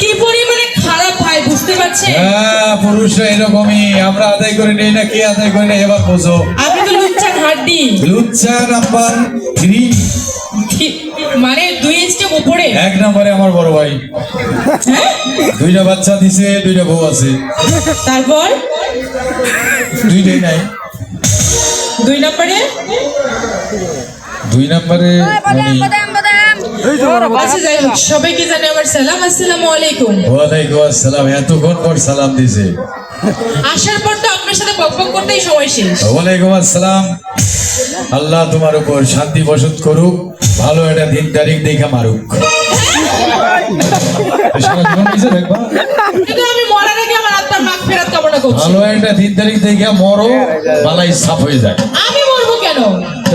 কি পরিমাণে খারাপ ভাই বুঝতে পারছেন? হ্যাঁ পুরুষরা এরকমই। আমরা আদায় করে নেই না কে আদায় করে নেই? এবার বোঝো। আপনি তো লুচ্চান হাড্ডি। লুচ্চা নাম্বার থ্রি মানে দুই স্টেপ উপরে? এক নম্বরে আমার বড় ভাই। হ্যাঁ? দুইটা বাচ্চা দিছে দুইটা বউ আছে। তারপর? দুইটাই নাই। দুই নম্বরে? দুই নম্বরে সবাইকে জানে আমার সালাম আসসালামু আলাইকুম। ওয়ালাইকুম আসসালাম এতক্ষণ পর সালাম দিছে। আসার পর তো আপনার সাথে বক বক করতেই সময় শেষ। ওয়ালাইকুম আসসালাম। আল্লাহ তোমার উপর শান্তি বসত করুক ভালো একটা দিন তারিখ দেখে মারুক। ভালো একটা দিন তারিখ দেখে মরো বালাই সাফ হয়ে যায়।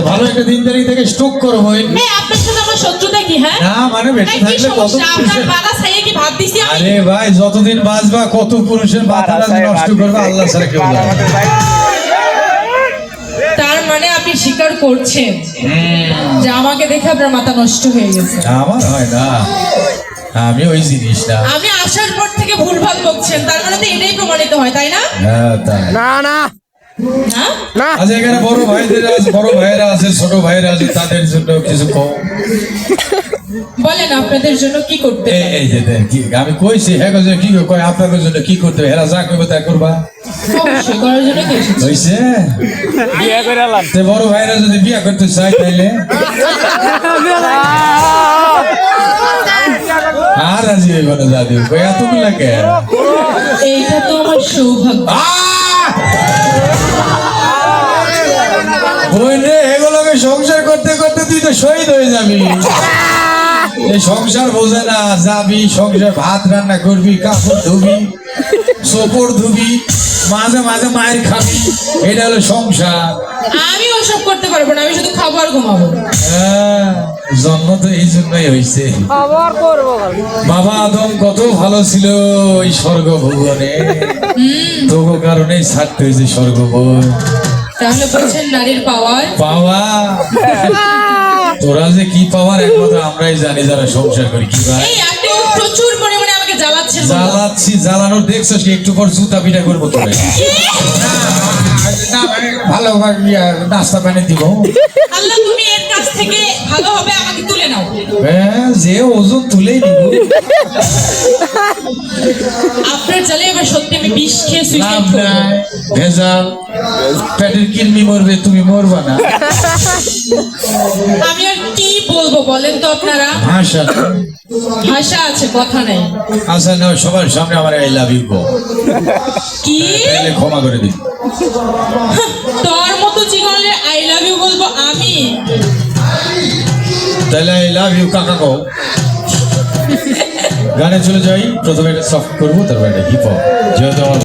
ভালো একটা দিন তারিখ থেকে স্ট্রোক করব এই আপনার সাথে আমার শত্রুতা কি হ্যাঁ? না মানে বেঁচে থাকলে কত পুরুষের বালা ছাইয়ে কি ভাত দিছি আমি? আরে ভাই যতদিন বাঁচবা কত পুরুষের যে নষ্ট করবে আল্লাহ ছাড়া কেউ না। তার মানে আপনি স্বীকার করছেন যে আমাকে দেখে আপনার মাথা নষ্ট হয়ে গেছে? আমার হয় না। আমি ওই জিনিস না আমি আসার পর থেকে ভুলভাল বকছেন তার মানে তো এটাই প্রমাণিত হয় তাই না? হ্যাঁ না না। না। আজ এখানে বড় ভাইদের আছে বড় ভাইরা আছে ছোট ভাইরা আছে তাদের জন্য কিছু কম বলেন আপনাদের জন্য কি করতে এই এই যে কি আমি কইছি হ্যাঁ কি কয় আপনাদের জন্য কি করতে হবে? হেরা যা করবে তা করবা। অবশ্যই করার জন্য তো এসেছি। হইছে? বিয়ে করে বড় ভাইরা যদি বিয়ে করতে চায় তাইলে? আর রাজি হইব না যা দিব। কই এতগুলা কে? এইটা তো আমার সৌভাগ্য। এগুলোকে সংসার করতে করতে তুই তো শহীদ হয়ে যাবি। এই সংসার বোঝে না যাবি সংসার ভাত রান্না করবি কাপড় ধুবি সোপড় ধুবি মাঝে মাঝে মায়ের খাবি এটা হলো সংসার। আমি ওসব করতে পারব না আমি শুধু খাব আর ঘুমাবো। হ্যাঁ, জন্ম তো এই জন্যই হয়েছে বাবা আদম কত ভালো ছিল ওই স্বর্গ ভুবনে তবু কারণেই ছাড়তে হয়েছে স্বর্গ ভুবন তাহলে বলছেন নারীর পাওয়ার? পাওয়া? তোরা যে কি পাওয়ার একমাত্র আমরাই জানি যারা সংসার করি কি ভাই প্রচুর পরিমাণে আমাকে জ্বালাচ্ছেন জ্বালাচ্ছি জ্বালানোর দেখছ কি একটু পর জুতা পিঠা করব তোরে। ভালো নাস্তা পানি দিব। আল্লাহ তুমি এর কাছ থেকে ভালো হবে আমাকে তুলে নাও। হ্যাঁ যে ওজন নিব আপনার জালে এবার সত্যি আমি বিষ খেয়ে লাভ সুইসাইড করব ভেজাল। পেটের মরবে তুমি মরবা না। আমি আর কি বলব বলেন তো আপনারা? ভাষা। ভাষা আছে কথা নাই। আচ্ছা না সবার সামনে আমার আই লাভ ইউ কি। ক্ষমা করে দিন। তাহলে আই লাভ ইউ কাকা কো গানে চলে যাই, প্রথমে এটা সফট করব, তারপর এটা হিপ হপ যেহেতু